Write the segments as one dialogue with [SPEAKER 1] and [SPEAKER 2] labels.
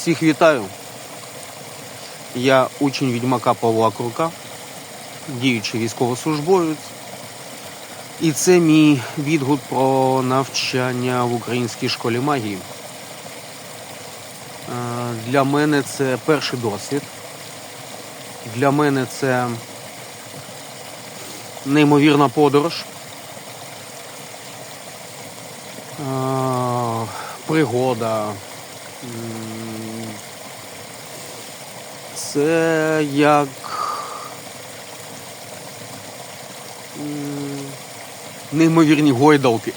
[SPEAKER 1] Всіх вітаю. Я учень відьмака Павла Крука, діючий військовослужбовець. І це мій відгук про навчання в українській школі магії. Е, Для мене це перший досвід. Для мене це неймовірна подорож. Е, Пригода. Це як неймовірні гойдалки.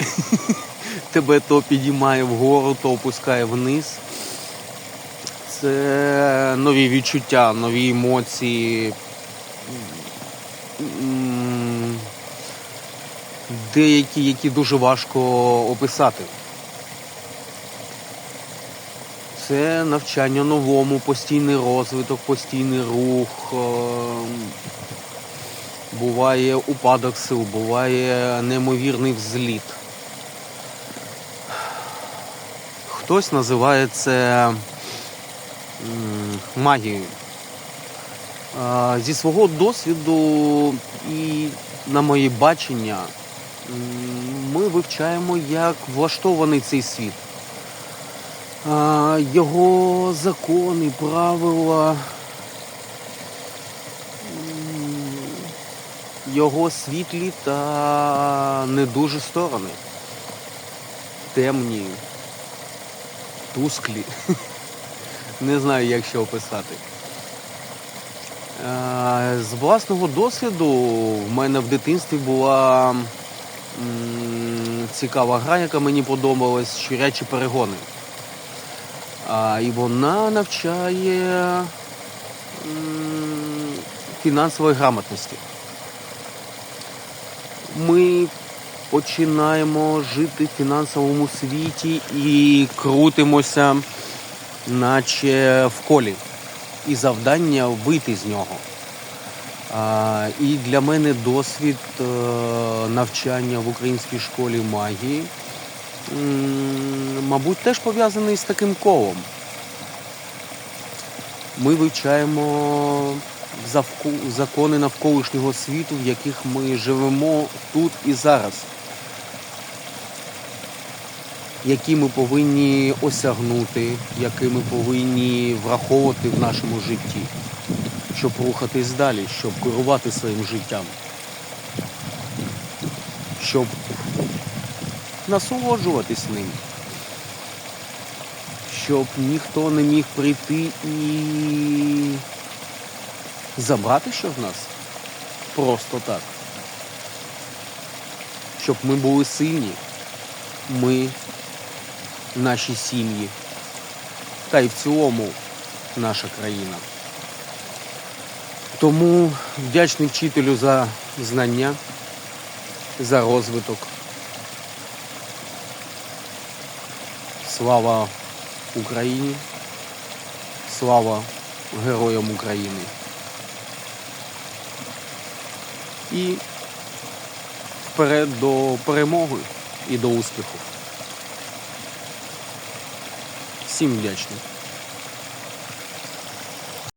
[SPEAKER 1] Тебе то підіймає вгору, то опускає вниз. Це нові відчуття, нові емоції. Деякі, які дуже важко описати. Це навчання новому, постійний розвиток, постійний рух. ем, Буває упадок сил, буває неймовірний взліт. Хтось називає це магією. Зі свого досвіду і на моє бачення ми вивчаємо, як влаштований цей світ. Його закони, правила, його світлі та не дуже сторони. Темні, тусклі. Не знаю, як ще описати. З власного досвіду в мене в дитинстві була цікава гра, яка мені подобалась, щурячі перегони. А, і вона навчає фінансової грамотності. Ми починаємо жити в фінансовому світі і крутимося, наче в колі. І завдання вийти з нього. А, і для мене досвід е, навчання в українській школі магії мабуть, теж пов'язаний з таким колом. Ми вивчаємо закони навколишнього світу, в яких ми живемо тут і зараз, які ми повинні осягнути, які ми повинні враховувати в нашому житті, щоб рухатись далі, щоб керувати своїм життям, щоб насолоджуватись ним. Щоб ніхто не міг прийти і забрати що в нас просто так. Щоб ми були сильні, ми, наші сім'ї, та й в цілому наша країна. Тому вдячний вчителю за знання, за розвиток. Слава Україні, слава героям України. І вперед до перемоги і до успіху. Всім вдячний.